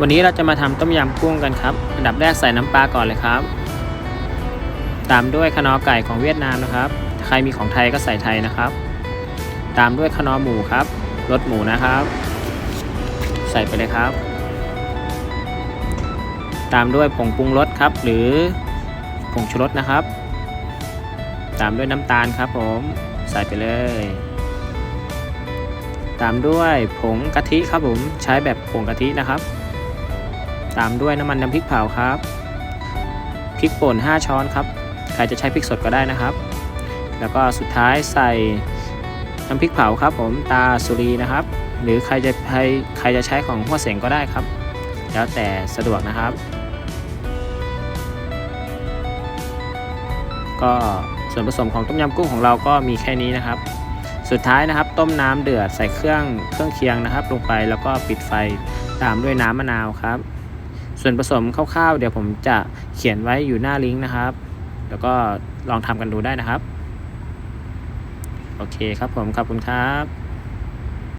วันนี้เราจะมาทำต้มยำกุ้งกันครับ อันดับแรกใส่น้ำปลาก่อนเลยครับ ตามด้วยขนอไก่ของเวียดนามนะครับ ใครมีของไทยก็ใส่ไทยนะครับ ตามด้วยขนอหมูครับรสหมูนะครับ ใส่ไปเลยครับ ตามด้วยผงปรุงรสครับ หรือผงชูรสนะครับ ตามด้วยน้ำตาลครับผมใส่ไปเลย ตามด้วยผงกะทิครับผมใช้แบบผงกะทินะครับ ตามด้วยน้ำมันน้ำพริกเผาครับพริกป่น 5 ช้อนครับ ใครจะใช้พริกสดก็ได้นะครับ แล้วก็สุดท้ายใส่น้ำพริกเผาครับ ผมตาสุรีนะครับ หรือใครจะใครใครจะใช้ของหัวเสียงก็ได้ครับ แล้วแต่สะดวกนะครับ ก็ส่วนผสมของต้มยำกุ้งของเราก็มีแค่นี้นะครับ สุดท้ายนะครับต้มน้ำเดือดใส่เครื่องเครื่องเคียงนะครับ ลงไปแล้วก็ปิดไฟตามด้วยน้ำมะนาวครับ ส่วนผสมคร่าวๆ เดี๋ยวผมจะเขียนไว้อยู่หน้าลิงก์นะครับ แล้วก็ลองทำกันดูได้นะครับ โอเคครับผมขอบคุณครับ